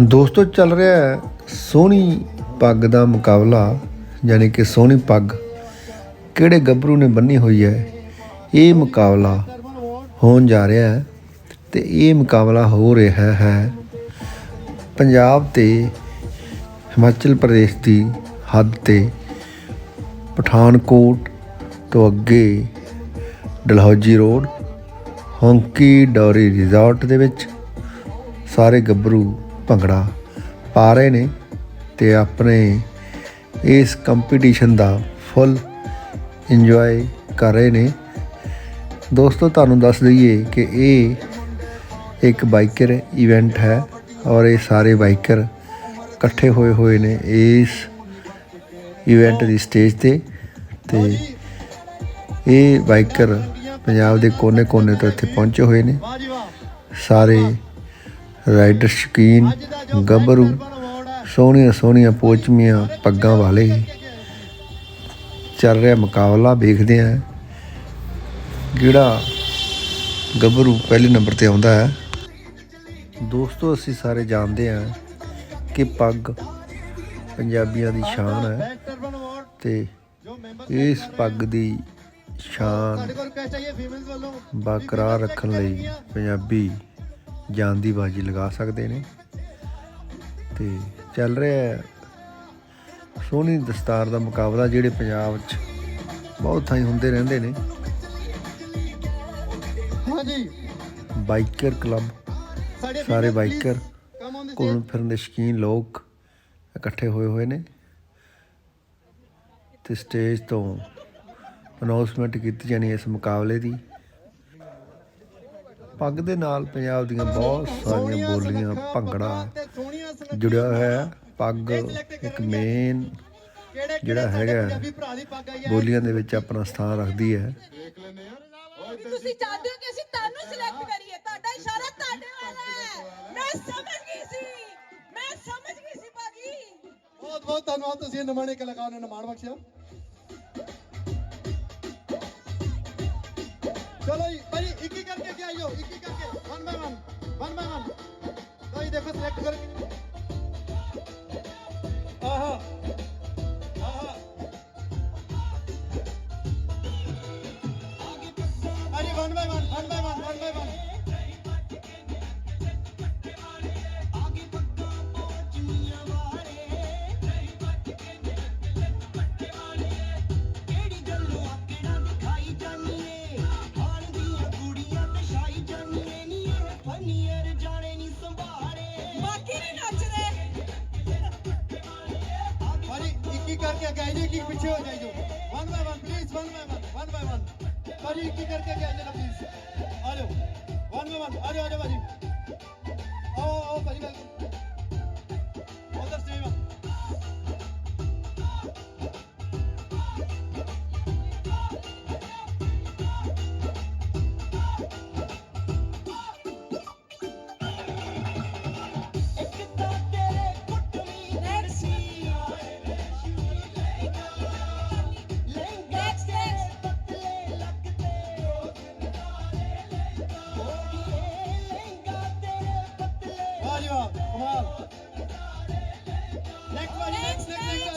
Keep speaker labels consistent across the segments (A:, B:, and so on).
A: ਦੋਸਤੋ, ਚੱਲ ਰਿਹਾ ਹੈ ਸੋਹਣੀ ਪੱਗ ਦਾ ਮੁਕਾਬਲਾ, ਯਾਨੀ ਕਿ ਸੋਹਣੀ ਪੱਗ ਕਿਹੜੇ ਗੱਭਰੂ ਨੇ ਬੰਨੀ ਹੋਈ ਹੈ, ਇਹ ਮੁਕਾਬਲਾ ਹੋਣ ਜਾ ਰਿਹਾ ਹੈ ਤੇ ਇਹ ਮੁਕਾਬਲਾ ਹੋ ਰਿਹਾ ਹੈ ਪੰਜਾਬ ਤੇ ਹਿਮਾਚਲ ਪ੍ਰਦੇਸ਼ ਦੀ ਹੱਦ ਤੇ ਪਠਾਨਕੋਟ ਤੋਂ ਅੱਗੇ Dalhousie road, Hunky Dory resort ਦੇ ਵਿੱਚ ਸਾਰੇ ਗੱਭਰੂ ਭੰਗੜਾ ਪਾ ਰਹੇ ਨੇ ਤੇ ਆਪਣੇ ਇਸ ਕੰਪੀਟੀਸ਼ਨ ਦਾ ਫੁੱਲ ਇੰਜੋਏ ਕਰ ਰਹੇ ਨੇ। ਦੋਸਤੋ, ਤੁਹਾਨੂੰ ਦੱਸ ਦਈਏ ਕਿ ਇਹ ਇੱਕ ਬਾਈਕਰ ਇਵੈਂਟ ਹੈ ਔਰ ਇਹ ਸਾਰੇ ਬਾਈਕਰ ਇਕੱਠੇ ਹੋਏ ਹੋਏ ਨੇ ਇਸ ਇਵੈਂਟ ਦੀ ਸਟੇਜ ਤੇ ਤੇ ਇਹ ਬਾਈਕਰ ਪੰਜਾਬ ਦੇ ਕੋਨੇ-ਕੋਨੇ ਤੋਂ ਇੱਥੇ ਪਹੁੰਚੇ ਹੋਏ ਨੇ। ਸਾਰੇ ਰਾਈਡਰ ਸ਼ਕੀਨ ਗੱਭਰੂ ਸੋਹਣੀਆਂ ਸੋਹਣੀਆਂ ਪੋਚਮੀਆਂ ਪੱਗਾਂ ਵਾਲੇ। ਚੱਲ ਰਿਹਾ ਮੁਕਾਬਲਾ ਵੇਖਦੇ ਆ ਕਿਹੜਾ ਗੱਭਰੂ ਪਹਿਲੇ ਨੰਬਰ ਤੇ ਆਉਂਦਾ ਹੈ। ਦੋਸਤੋ ਅਸੀਂ ਸਾਰੇ ਜਾਣਦੇ ਹਾਂ ਕਿ ਪੱਗ ਪੰਜਾਬੀਆਂ ਦੀ ਸ਼ਾਨ ਹੈ ਤੇ ਇਸ ਪੱਗ ਦੀ ਸ਼ਾਨ ਬਰਕਰਾਰ ਰੱਖਣ ਲਈ ਪੰਜਾਬੀ ਜਾਨ ਦੀ ਬਾਜੀ ਲਗਾ ਸਕਦੇ ਨੇ। ਤੇ ਚੱਲ ਰਿਹਾ ਸੋਹਣੀ ਦਸਤਾਰ ਦਾ ਮੁਕਾਬਲਾ ਜਿਹੜੇ ਪੰਜਾਬ 'ਚ ਬਹੁਤ ਥਾਈਂ ਹੁੰਦੇ ਰਹਿੰਦੇ ਨੇ।
B: ਹਾਂਜੀ।
A: ਬਾਈਕਰ ਕਲੱਬ ਸਾਰੇ ਬਾਈਕਰ ਘੁੰਮਣ ਫਿਰਨ ਦੇ ਸ਼ੌਕੀਨ ਲੋਕ ਇਕੱਠੇ ਹੋਏ ਹੋਏ ਨੇ। ਤੇ ਸਟੇਜ ਤੋਂ ਅਨਾਉਂਸਮੈਂਟ ਕੀਤੀ ਜਾਣੀ ਇਸ ਮੁਕਾਬਲੇ ਦੀ। ਪੱਗ ਦੇ ਨਾਲ ਪੰਜਾਬ ਦੀਆਂ ਬਹੁਤ ਸਾਰੀਆਂ ਬੋਲੀਆਂ ਭੰਗੜਾ ਜੁੜਿਆ ਹੋਇਆ ਹੈ। ਪੱਗ ਇੱਕ ਮੇਨ ਜਿਹੜਾ ਹੈਗਾ ਬੋਲੀਆਂ ਦੇ ਵਿੱਚ ਆਪਣਾ ਸਥਾਨ ਰੱਖਦੀ ਹੈ।
C: ਤੁਸੀਂ ਚਾਹਦੇ ਹੋ ਕਿ ਅਸੀਂ ਤੁਹਾਨੂੰ ਸਿਲੈਕਟ ਕਰੀਏ? ਤੁਹਾਡਾ ਇਸ਼ਾਰਾ ਤੁਹਾਡੇ ਵੱਲ ਹੈ। ਮੈਂ ਸਮਝ ਗਈ ਸੀ। ਮੈਂ ਸਮਝ ਗਈ ਸੀ ਭਾਜੀ।
B: ਬਹੁਤ ਬਹੁਤ ਧੰਨਵਾਦ ਤੁਸੀਂ ਨਮਾਣੇ ਕਲਾਕਾਰ ਨੂੰ ਨਿਮਾਣ ਬਖਸ਼ਿਆ। ਚਲੋ ਜੀ। देखो सिलेक्ट कर।
C: अरे one by
B: one one by करके आगे आइए किक पीछे हो जाइए one by one please one by one one by one भाजी किक करके आगे आइए ना प्लीज आ जाओ वन बाय वन आ जाओ आ जाओ भाजी आओ आओ भाजी वेलकम उधर से one Come on.
C: Next one, next,
B: next, next.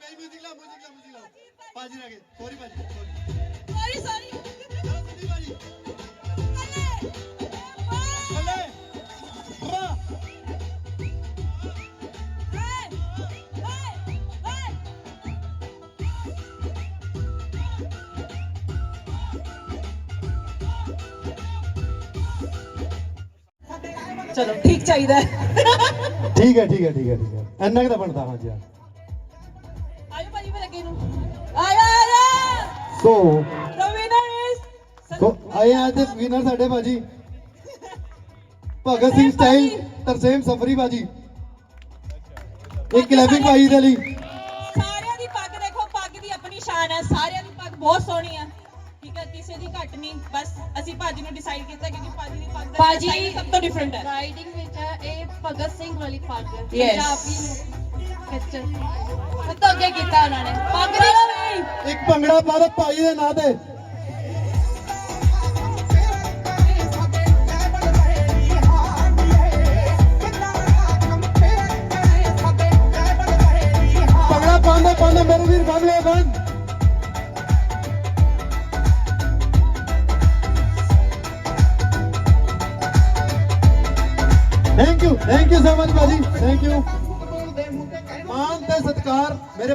B: పేజ్ మ్యూజిక్ లా మ్యూజిక్ లా మ్యూజిక్ లా పాజీ రాగే సారీ పాజీ సారీ సారీ చలో సుధీ
C: పాజీ ਚਲੋ ਠੀਕ ਚਾਹੀਦਾ
B: ਠੀਕ ਹੈ ਠੀਕ ਹੈ ਠੀਕ ਹੈ ਠੀਕ ਹੈ ਇੰਨਾ ਕਿ ਤਾਂ ਬਣਦਾ ਹਾਂ ਜੀ ਸੋ
C: the winner is
B: ਸੋ ਆਏ ਆ ਅੱਜ ਵਿਨਰ ਸਾਡੇ ਭਾਜੀ। ਭਗਤ ਸਿੰਘ ਸਟਾਈਲ ਤਰਸੇਮ ਸਫਰੀ ਭਾਜੀ। ਇੱਕ ਕਲੈਬਿੰਗ ਭਾਈ ਦੇ ਲਈ।
C: ਸਾਰਿਆਂ ਦੀ ਪੱਗ ਦੇਖੋ ਪੱਗ ਦੀ ਆਪਣੀ ਸ਼ਾਨ ਹੈ ਸਾਰਿਆਂ ਦੀ ਪੱਗ ਬਹੁਤ ਸੋਹਣੀ ਹੈ ਠੀਕ ਹੈ ਕਿਸੇ ਦੀ ਘੱਟ ਨਹੀਂ। ਬਸ ਅਸੀਂ ਭਾਜੀ ਨੂੰ ਡਿਸਾਈਡ ਕੀਤਾ ਕਿਉਂਕਿ ਭਾਜੀ ਦੀ ਪੱਗ ਦਾ
D: ਭਾਜੀ
C: design ਸਭ ਤੋਂ ਡਿਫਰੈਂਟ ਹੈ
D: ਰਾਈਡਿੰਗ ਵਿੱਚ ਹੈ ਇਹ ਭਗਤ ਸਿੰਘ ਵਾਲੀ ਪੱਗ. ਪੰਜਾਬੀ ਨੂੰ ਖਿੱਚ ਸਭ ਤੋਂ ਅੱਗੇ ਕੀਤਾ ਉਹਨਾਂ ਨੇ। ਪੱਗ ਦੀ
B: ਇੱਕ ਭੰਗੜਾ ਪਾ ਦੋ ਭਾਈ ਦੇ ਨਾਂ ਤੇ। ਭੰਗੜਾ ਪਾਉਂਦੇ ਪਾਉਂਦੇ ਮੇਰੇ ਵੀਰ ਬੰਦ ਹੋਏ ਬੰਦ thank you thank you so much ਭਾਜੀ ਥੈਂਕ ਯੂ ਮਾਨ ਤੇ ਸਤਿਕਾਰ ਮੇਰੇ